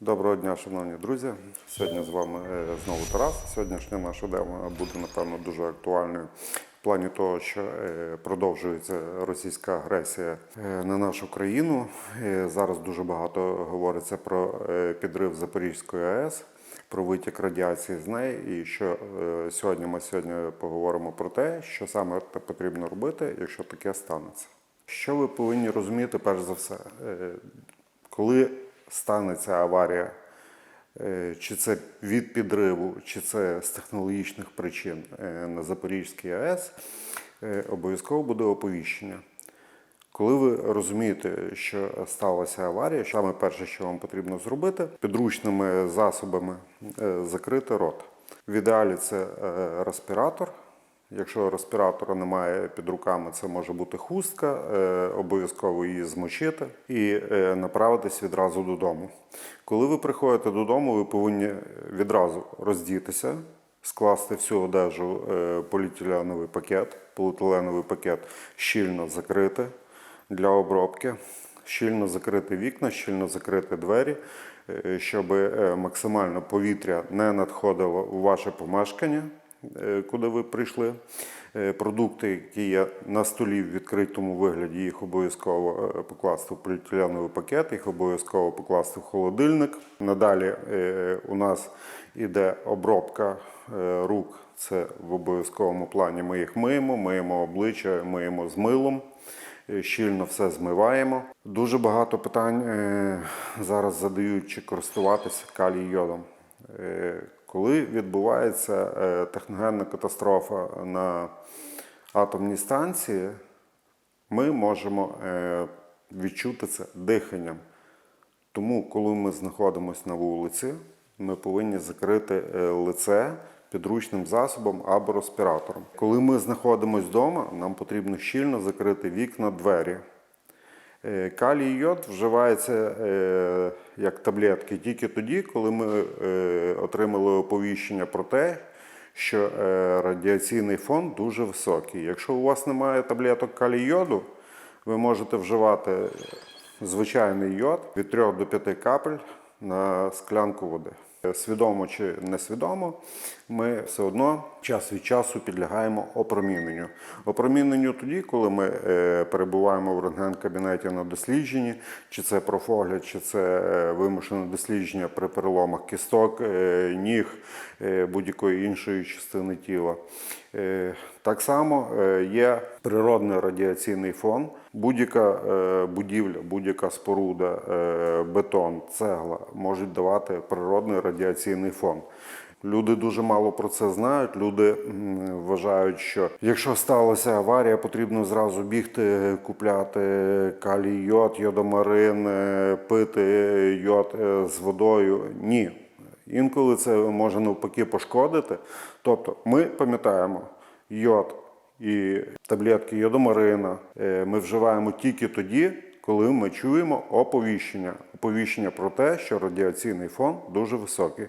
Доброго дня, шановні друзі. Сьогодні з вами е, знову Тарас. Сьогоднішня наша тема буде, напевно, дуже актуальною в плані того, що е, продовжується російська агресія е, на нашу країну. Зараз дуже багато говориться про підрив Запорізької АЕС, про витік радіації з неї. І що сьогодні ми сьогодні поговоримо про те, що саме потрібно робити, якщо таке станеться. Що ви повинні розуміти, перш за все, коли станеться аварія, е, чи це від підриву, чи це з технологічних причин е, на Запорізькій АЕС, е, обов'язково буде оповіщення. Коли ви розумієте, що сталася аварія, саме перше, що вам потрібно зробити, підручними засобами закрити рот. В ідеалі це респіратор. Якщо респіратора немає під руками, це може бути хустка, е, обов'язково її змочити і е, направитись відразу додому. Коли ви приходите додому, ви повинні відразу роздітися, скласти всю одежу е, поліетиленовий пакет, поліетиленовий пакет щільно закрити для обробки, щільно закрити вікна, щільно закрити двері, щоб максимально повітря не надходило у ваше помешкання, куди ви прийшли. Е, Продукти, які є на столі в відкритому вигляді, їх обов'язково е, покласти в поліетиленовий пакет, їх обов'язково покласти в холодильник. Надалі е, у нас іде обробка е, рук. Це в обов'язковому плані. Ми їх миємо, миємо обличчя, миємо з милом. Е, Щільно все змиваємо. Дуже багато питань е, зараз задають, чи користуватися калій йодом. Коли відбувається е, техногенна катастрофа на атомній станції, ми можемо е, відчути це диханням. Тому, коли ми знаходимося на вулиці, ми повинні закрити е, лице підручним засобом або респіратором. Коли ми знаходимося вдома, нам потрібно щільно закрити вікна, двері. Е, Калій йод вживається е, як таблетки тільки тоді, коли ми е, отримали оповіщення про те, що радіаційний фон дуже високий. Якщо у вас немає таблеток калій йоду, ви можете вживати звичайний йод від 3 до 5 капель на склянку води. Свідомо чи несвідомо, ми все одно час від часу підлягаємо опроміненню. Опроміненню тоді, коли ми е, перебуваємо в рентген-кабінеті на дослідженні, чи це профогляд, чи це е, вимушене дослідження при переломах кісток, е, ніг, е, будь-якої іншої частини тіла. Е, Так само е, є природний радіаційний фон. Будь-яка е, будівля, будь-яка споруда, бетон, цегла можуть давати природний радіаційний фон. Люди дуже мало про це знають. Люди вважають, що якщо сталася аварія, потрібно зразу бігти, купляти калій йод, йодомарин, пити йод з водою. Ні. Інколи це може навпаки пошкодити. Тобто ми пам'ятаємо йод і таблетки йодомарина е, ми вживаємо тільки тоді, коли ми чуємо оповіщення. Оповіщення про те, що радіаційний фон дуже високий.